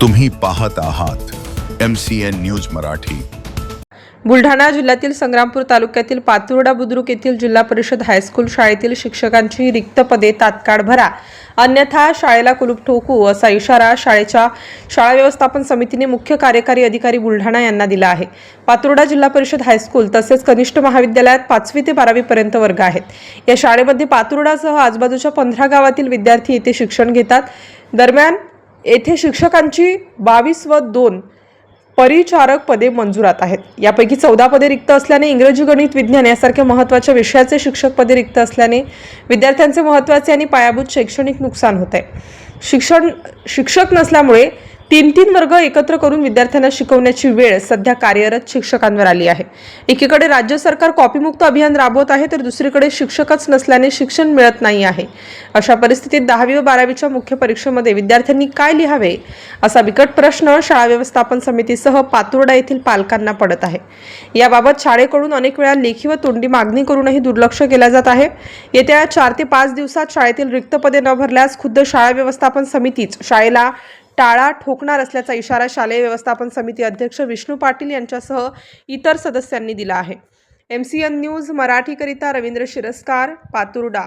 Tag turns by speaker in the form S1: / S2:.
S1: तुम्ही पाहत आहात M C N news Marathi.
S2: Buldhana जिल्ह्यातील संग्रामपूर तालुक्यातील पातुर्डा बुद्रुक येथील जिल्हा परिषद हायस्कूल शाळेतील शिक्षकांची रिक्त पदे तात्काळ भरा. अन्यथा शाळेला कुलूप ठोकू असा इशारा शाळेच्या शाळा व्यवस्थापन समितीने मुख्य कार्यकारी अधिकारी बुलढाणा यांना दिला आहे. पातुर्डा जिल्हा परिषद हायस्कूल तसेच कनिष्ठ महाविद्यालयात पाचवी ते बारावीपर्यंत वर्ग आहेत. या शाळेमध्ये पातुर्डासह आजूबाजूच्या पंधरा गावातील विद्यार्थी येथे शिक्षण घेतात. दरम्यान येथे शिक्षकांची बावीस व दोन परिचारक पदे मंजुरात आहेत. यापैकी चौदा पदे रिक्त असल्याने इंग्रजी गणित विज्ञान यासारख्या महत्त्वाच्या विषयाचे शिक्षक पदे रिक्त असल्याने विद्यार्थ्यांचे महत्त्वाचे आणि पायाभूत शैक्षणिक नुकसान होत आहे शिक्षण शिक्षक नसल्यामुळे तीन तीन वर्ग एकत्र करून विद्यार्थ्यांना शिकवण्याची वेळ सध्या कार्यरत शिक्षकांवर आली आहे. एकीकडे राज्य सरकार कॉपीमुक्त अभियान राबवत आहे तर दुसरीकडे शिक्षकच नसल्याने शिक्षण मिळत नाही आहे. अशा परिस्थितीत दहावी व बारावीच्या मुख्य परीक्षेमध्ये विद्यार्थ्यांनी काय लिहावे असा बिकट प्रश्न शाळा व्यवस्थापन समितीसह पातुर्डा येथील पालकांना पडत आहे. याबाबत शाळेकडून अनेक वेळा लेखी व तोंडी मागणी करूनही दुर्लक्ष केल्या जात आहे. येत्या चार ते पाच दिवसात शाळेतील रिक्त पदे न भरल्यास खुद्द शाळा व्यवस्थापन समितीच शाळेला टाळा ठोकणार असल्याचा इशारा शालेय व्यवस्थापन समिती अध्यक्ष विष्णू पाटील यांच्यासह इतर सदस्यांनी दिला आहे. एम सी एन न्यूज मराठीकरिता रवींद्र शिरस्कार पातुर्डा.